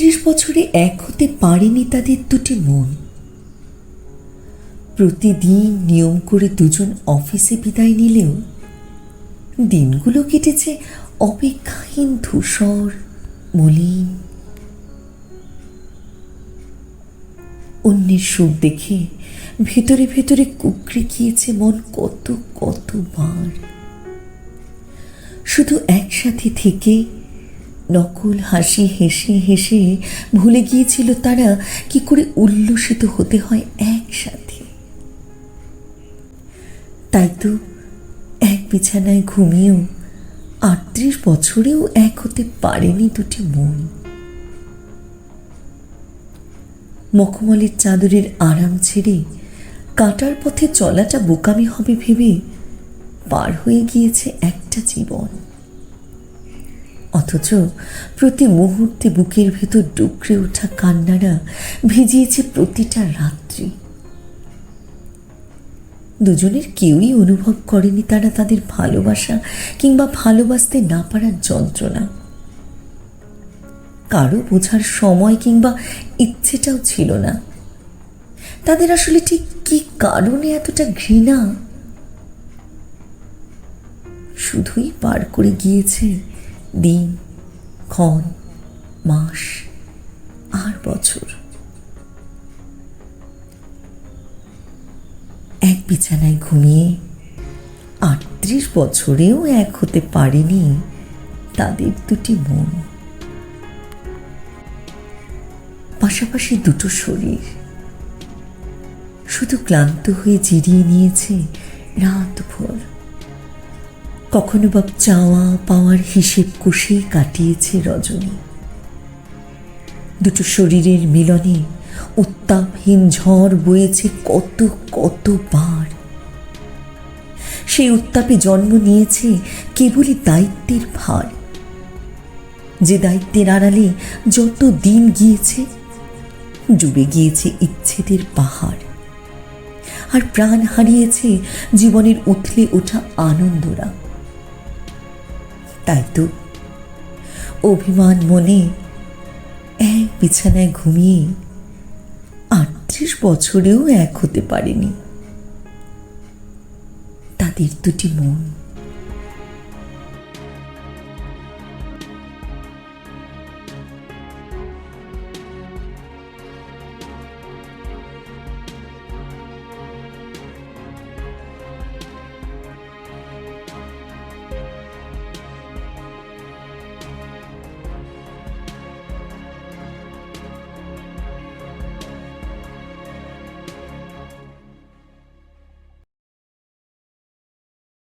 আটত্রিশ বছরে এক হতে পারেনি তাদের দুটি মন। প্রতিদিন নিয়ম করে দুজন অফিসে বিদায় নিলেও দিনগুলো কেটেছে অপেক্ষাহীন, ধূসর, মলিন। অন্যের সুখ দেখে ভেতরে ভেতরে কুকড়ে গিয়েছে মন কত কতবার। শুধু একসাথে থেকে নকল হাসি হেসে হেসে ভুলে গিয়েছিল তারা কি করে উল্লসিত হতে হয় একসাথে। তাই তো এক বিছানায় ঘুমিয়েও আটত্রিশ বছরেও এক হতে পারেনি দুটি মন। মখমলের চাদরের আরাম ছেড়ে কাটার পথে চলাটা বোকামি হবে ভেবে পার হয়ে গিয়েছে একটা জীবন। অথচ প্রতি মুহূর্তে বুকের ভেতর ডুকরে ওঠা কান্নারা ভিজিয়েছে প্রতিটা রাত্রি। দুজনের কেউই অনুভব করেনি তারা তাদের ভালোবাসা কিংবা ভালোবাসতে না পারার যন্ত্রণা। কারও বোঝার সময় কিংবা ইচ্ছেটাও ছিল না। তাদের আসলে ঠিক কি কারণে এতটা ঘৃণা? শুধুই পার করে গিয়েছে দিন ক্ষণ মাস, আর বছর। এক বিছানায় ঘুমিয়ে আটত্রিশ বছরেও এক হতে পারেনি তাদের দুটি মন। পাশাপাশি দুটো শরীর। শুধু ক্লান্ত হয়ে জিরিয়ে নিয়েছে রাত ভোর কখনো বা চাওয়া পাওয়ার হিসেব কষেই কাটিয়েছে রজনী। দুটো শরীরের মিলনে উত্তাপহীন ঝড় বয়েছে কত কতবার সেই উত্তাপে জন্ম নিয়েছে কেবলই দায়িত্বের ভার। যে দায়িত্বের আড়ালে যত দিন গিয়েছে, ডুবে গিয়েছে ইচ্ছেদের পাহাড়। আর প্রাণ হারিয়েছে জীবনের উথলে ওঠা আনন্দরা। তাই তো অভিমান মনে এক বিছানায় ঘুমিয়ে আটত্রিশ বছরেও এক হতে পারেনি। তাদের দুটি মন